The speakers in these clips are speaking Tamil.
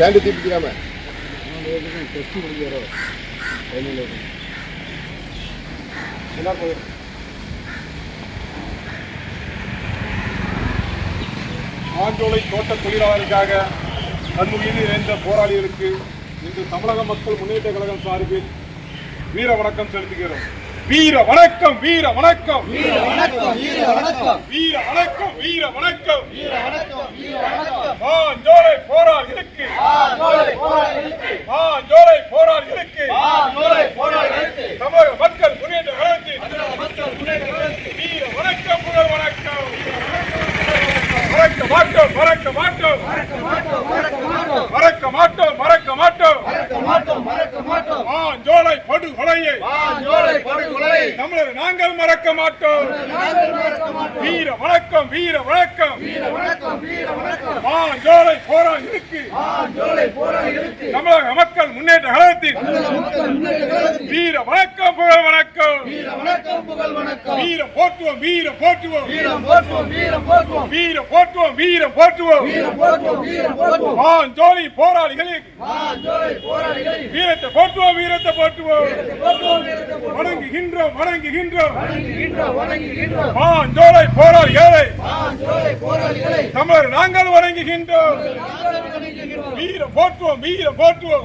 ஸ்டாண்டு தீப்பிக்கிறாம ஆஞ்சோலை தோட்ட தொழிலாளர்களுக்காக கண்முகியில் நிறைந்த போராளிகளுக்கு இன்று தமிழக மக்கள் முன்னேற்ற கழகம் சார்பில் வீர வணக்கம் செலுத்துகிறோம். வீர வணக்கம் வீர வணக்கம். வீர வணக்கம் வீர வணக்கம். வீர வணக்கம் வீர வணக்கம். வீர வணக்கம் வீர வணக்கம். மாஞ்சோலை போராளி மாஞ்சோலை தமிழர் நாங்கள் மறக்க மாட்டோம். வீர வணக்கம் வீர வணக்கம். ஜோலை போராளிகளுக்கு தமிழக மக்கள் முன்னேற்ற கழகத்தின் வீர வணக்கம். வீர போற்றுவோம் வீர போற்றுவோம். வீர போற்றுவோம் வீர போற்றுவோம். ஆ ஜோலி போராளிகளுக்கு வீரத்தை போற்றுவோம் வீரத்தை போற்றுவோம். வணங்குகின்றோம் வணங்குகின்றோம். ஆ ஜோலை போராளிகளை. தமிழர் நாங்கள் வணங்குகின்றோம். வீர போற்றுவோம் வீர போற்றுவோம்.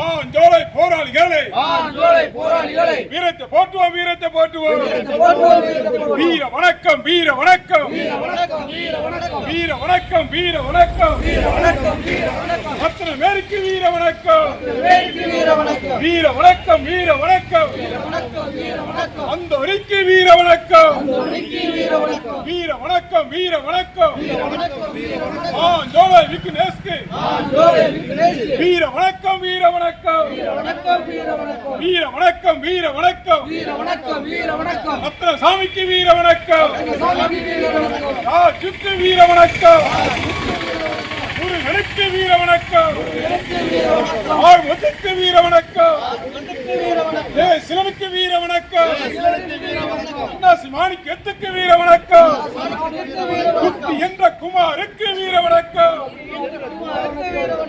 ஆ ஜோலை போராளிகளை. வீரத்தை போற்றுவோம் வீரத்தை போற்றுவோம். வீர வணக்கம் வீர வணக்கம். வீர வணக்கம் வீர வணக்கம். அத்தனை பேருக்கு வீர வணக்கம். வீர வணக்கம் வீர வணக்கம். அந்த வரைக்கு வீர வணக்கம். வீர வணக்கம் வீர வணக்கம். ஆ ஜோலை விக்னேஷ்க்கு. வீர வணக்கம் வீர வணக்கம். வீர வணக்கம் வீர வணக்கம். அத்தனை சாமிக்கு வீர வணக்கம். ராஜுக்கு வீர வணக்கம். முருகனுக்கு வீர வணக்கம். ஆழ்வத்துக்கு வீர வணக்கம். ஏ சிலனுக்கு வீர வணக்கம். அண்ணாசி மாணிக்கத்துக்கு வீர வணக்கம். குத்தி என்ற குமாருக்கு வீர வணக்கம்.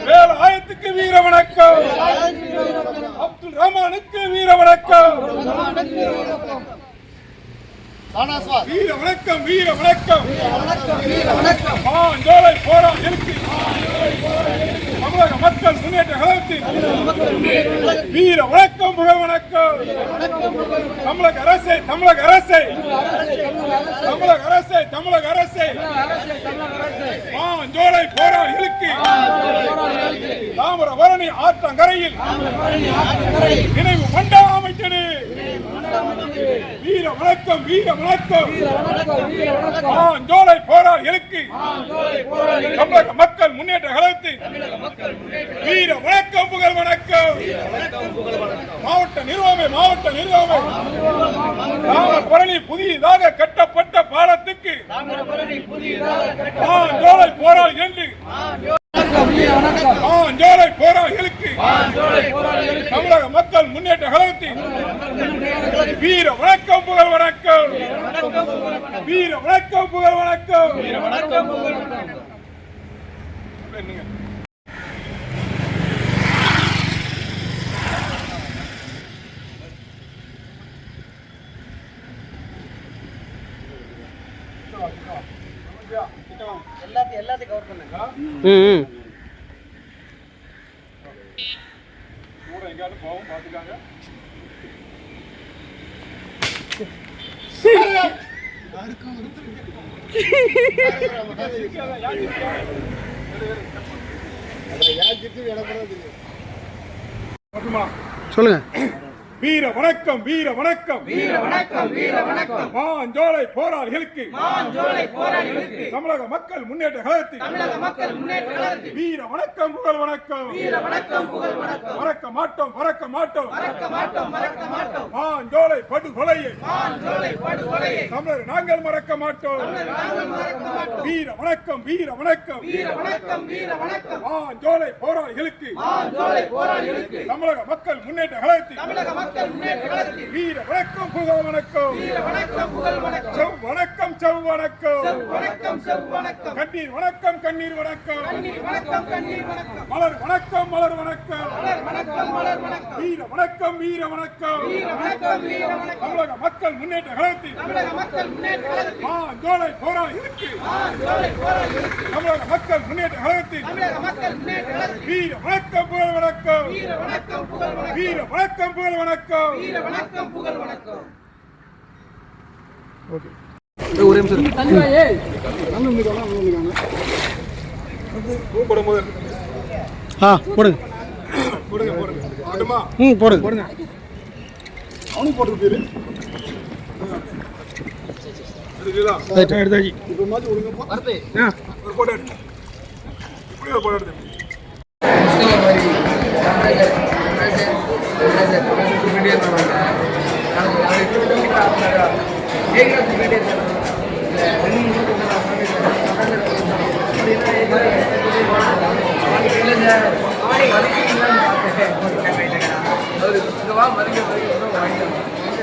வேலாயத்துக்கு வீர வணக்கம். அப்துல் ரஹ்மானுக்கு வீர வணக்கம். வீர வணக்கம் வீர வணக்கம். ஆ ஜோலை போரா இருக்கு. தமிழக மக்கள் முன்னேற்ற கழகத்தின் வீர வணக்கம் புகழ் வணக்கம். தமிழக அரசை தமிழக அரசை. தமிழக அரசை தமிழக அரசை. ஆ ஜோலை போராளிகளுக்கு தாமிரபரணி ஆற்றங்கரையில் நினைவு மண்டபம் அமைத்தது வீர வணக்கம் வீர வணக்கம். ஆ ஜோலை போராளிகளுக்கு தமிழக மக்கள் முன்னேற்ற கழகத்தின் வீர வணக்கம் புகழ் வணக்கம். மாவட்ட நிர்வாகமே மாவட்ட நிர்வாகமே. தாமிரபரணி புதியதாக கட்டப்பட்ட பாலத்துக்கு ஜோலை போராளி என்று ஆ ஜோலை போராளிகளுக்கு தமிழக மக்கள் முன்னேற்ற கழகத்தின் வீர வணக்கம் புகழ் வணக்கம். வீர வணக்கம் புகழ் வணக்கம். வீர வணக்கம் புகழ் எல்லாத்தையும் எல்லாத்தையும் கவர் பண்ணுங்க சொல்லுங்க. வீர வணக்கம் வீர வணக்கம். வீர வணக்கம் வீர வணக்கம். மாஞ்சோலை போராளிகளுக்கு. மாஞ்சோலை போராளிகளுக்கு. தமிழக மக்கள் முன்னேற்ற கழகத்தில். தமிழக மக்கள் முன்னேற்ற கழகத்தில். வீர வணக்கம் புகழ் வணக்கம். வீர வணக்கம் புகழ் வணக்கம். மறக்க மாட்டோம் மறக்க மாட்டோம். மறக்க மாட்டோம் மறக்க மாட்டோம். மாஞ்சோலை மான்றோலை படுகொலையை தமிழர் நாங்கள் மறக்க மாட்டோம். வீர வணக்கம் வீர வணக்கம். மாஞ்சோலை போராளிகளுக்கு. தமிழக மக்கள் முன்னேற்ற கழகத்தில். வீர வணக்கம் புகழ் வணக்கம். செவ் வணக்கம் செவ் வணக்கம். கண்ணீர் வணக்கம் கண்ணீர் வணக்கம். மலர் வணக்கம் மலர் வணக்கம். வீர வணக்கம் வீர வணக்கம். தமிழக மக்கள் முன்னேற்ற கழகத்தில் தமிழக மக்கள் முன்னேற்ற கழகத்தில் மா ஜோலை போராளிகளுக்கு ஜோலை போராளிகளுக்கு தமிழக மக்கள் முன்னேற்ற கழகத்தில் வீர வணக்கம் புகழ் வணக்கம். வீர வணக்கம் புகழ் வணக்கம். வீர வணக்கம் புகழ் வணக்கம். வீர வணக்கம் புகழ் வணக்கம். போடும்போது ஆ போடுங்க. போடுங்க போடுங்க. போடுமா? ம் போடுங்க. போடுங்க. அவனும் போட்டுருப்பீரு எடுத்தாச்சு. இப்போ மாதிரி ஒழுங்கப்பா ஆ. ஒரு போட்டோ எடுத்து. இப்படி ஒரு போட்டோ எடுத்து. இங்க வா மதிக்க மதிக்க